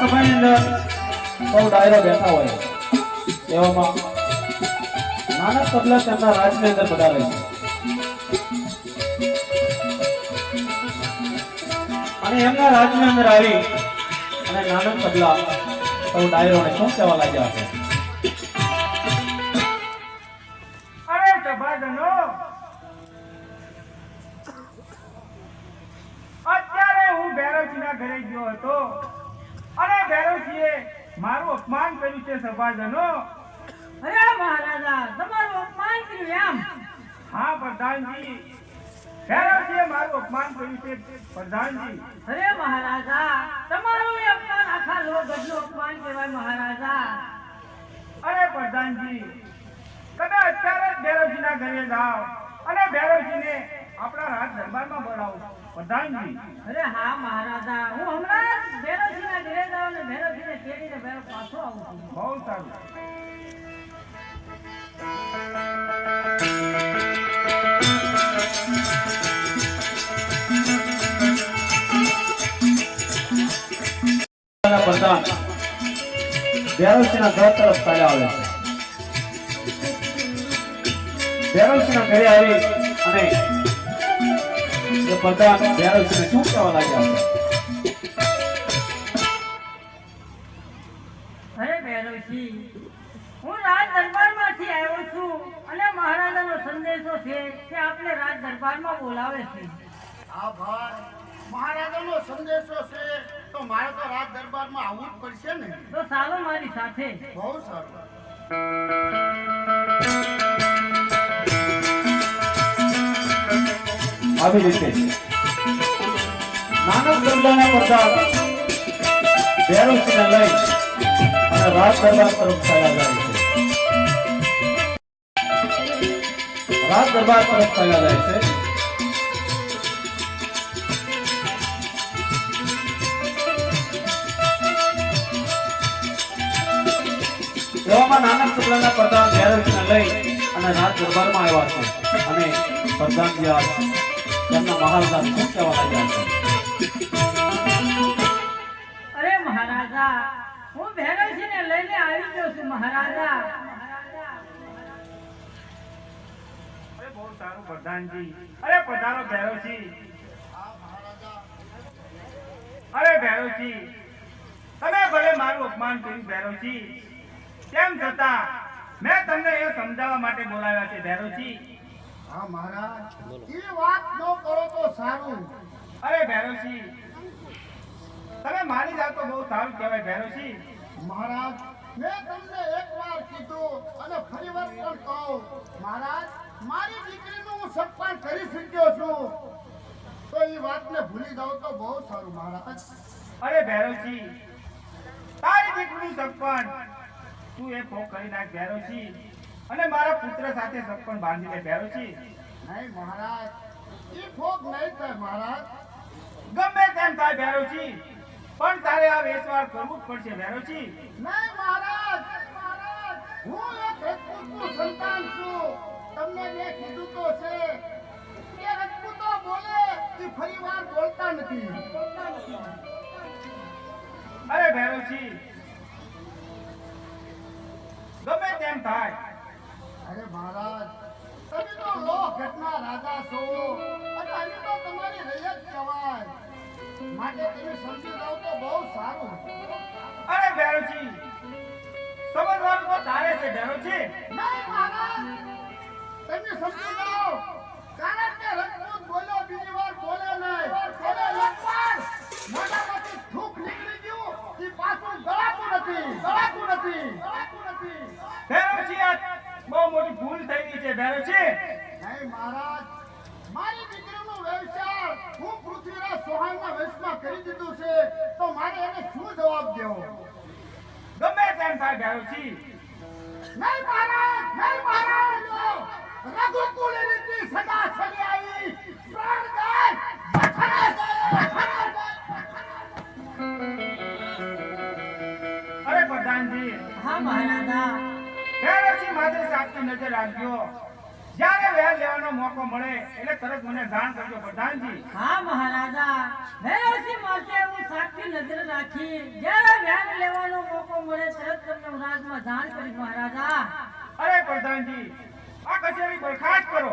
રાજસભાની અંદર સૌ ડાયરો બેઠા હોય. એવામાં નાના તબલા તેમના રાજની અંદર પધારે છે. અને એમના રાજની અંદર આવી અને નાના તબલા સૌ ડાયરોને શું કહેવા લાગ્યા છે? અત્યારે હું ભૈરવજીના ઘરે ગયો હતો. અને ભૈરવજીએ મારું અપમાન કર્યું છે સભાજનો. અરે મહારાજા તમારું અપમાન કર્યું એમ? હા પ્રધાનજી. ભૈરવજીએ મારું અપમાન કર્યું છે પ્રધાનજી. અરે મહારાજા તમારું એ અપમાન આખા લોકગઢનું અપમાન કહેવાય મહારાજા. અરે પ્રધાનજી તમે અત્યારે જ ભૈરવજીના ઘરે જાઓ. અને ભૈરવજીને આપણા રાજ દરબારમાં બોલાવો પ્રધાનજી અરે હા મહારાજા. હું હમણાં ભૈરવજીના ઘરે જાઉં ને ભૈરવજીને તેડીને ભૈરવ પાછો આવું છું. બહુ સારું. પ્રધાન. ભૈરવસિંહના ઘર તરફ ચાલ્યા આવે છે. ભૈરવસિંહના ઘરે આવી અને એ પ્રધાન ભૈરવસિંહને શું કહેવા લાગ્યા? અરે ભૈરવજી હું રાજ દરબારમાંથી આવ્યો છું અને મહારાજાનો સંદેશો છે કે આપને રાજ દરબારમાં બોલાવે છે. આ ભાઈ મહારાજાનો સંદેશો છે તો મારે તો રાજ દરબારમાં આવવું જ પડશે ને. તો ચાલો મારી સાથે. બહુ સારું. આવી રીતે નાનક દરબારના પડતા ભૈરવસિંહને લઈ અને રાજ દરબાર તરફ ચાલ્યા જાય છે. રાજ દરબાર તરફ ચાલ્યા જાય છે. એવામાં નાનક શુક્લના પ્રધાન ભૈરવસિંહને લઈ અને રાજ દરબારમાં આવ્યા છે. અને પ્રધાન તેમના મહારાજા શું કહેવા લાગ્યા છે? અરે મહારાજા હું ભૈરવજીને લઈને આવી ગયો છું મહારાજા. અરે બહુ સારું પ્રધાનજી. અરે પધારો ભૈરવજી અરે ભૈરવજી તમે ભલે મારું અપમાન કર્યું ભૈરવજી તેમ છતાં મેં તમને એ સમજાવવા માટે બોલાવ્યા છે ભૈરવજી હા મહારાજ. એ વાત ન કરો તો સારું. અરે ભૈરવજી તમે મારી જાત બહુ સારું કહેવાય ભૈરવજી મહારાજ મેં તમને એકવાર કીધું અને ફરી વાર પણ કહું. મહારાજ મારી દીકરીનું હું સત્કાર કરી શક્યો છું. તો એ વાતને ભૂલી જાવ તો બહુ સારું મહારાજ. અરે ભૈરવજી તારી દીકરીનું સત્કાર તું એ ફોન કરી નાખ ભૈરવજી અને મારા પુત્ર સાથે સપન બાંધીને બેરો છે. નહીં મહારાજ એ ફોગ નહીં થાય મહારાજ. ગમે તેમ થાય ભૈરવજી પણ તારે આ વેચવાર કરવું જ પડશે ભૈરવજી નહીં મહારાજ હું એક રજપૂતનું સંતાન છું. તમને મેં કીધું તો છે. કે રજપૂતો બોલે એ ફરીવાર બોલતા નથી. અરે ભૈરવજી ગમે તેમ થાય. અરે મહારાજ તમે તો લો ઘટના રાજા છો અને અમે તો તમારી રૈયત કહેવાય. માટે તમે સમજી લો તો બહુ સારું. અરે ભૈરવજી સમજવાનું તો તારે છે ભૈરવજી નહીં મહારાજ તમે સમજી લો કારણ કે રજપૂત બોલ્યો બીજી વાર બોલે નહીં બોલે એકવાર મોઢામાંથી થૂક નીકળી ગયું એ પાછું ગળાતું નથી ગળાતું નથી ગળાતું નથી ભૈરવજી આ બહુ મોટી ભૂલ થઈ છે. નહીં મહારાજ. મારી દીકરીનો વ્યવસાય હું પૃથ્વીરાજ સોહાણના વેશમાં કરી દીધું છે તો મારે એને શું જવાબ દેવો? ગમે તેમ થાય ભૈરવજી નહીં મહારાજ નહીં મહારાજ. રઘુકુળ રીતિ સદા ચલી આવી. પ્રાણ જાય અરે પ્રધાનજી. હા મહારાજા. ભૈરવજી માત્ર સાચી નજર રાખજો. વેર લેવાનો મોકો મળે એટલે તરત મને જાણ કરજો પ્રધાનજી. હા મહારાજા. ભૈરવજી માટે હું સાચી નજર રાખી જ્યારે વ્યાન લેવાનો મોકો મળે તરત તમને હું રાજમાં જાણ કરી મહારાજા. અરે પ્રધાનજી આ કચેરી બરખાસ્ત કરો.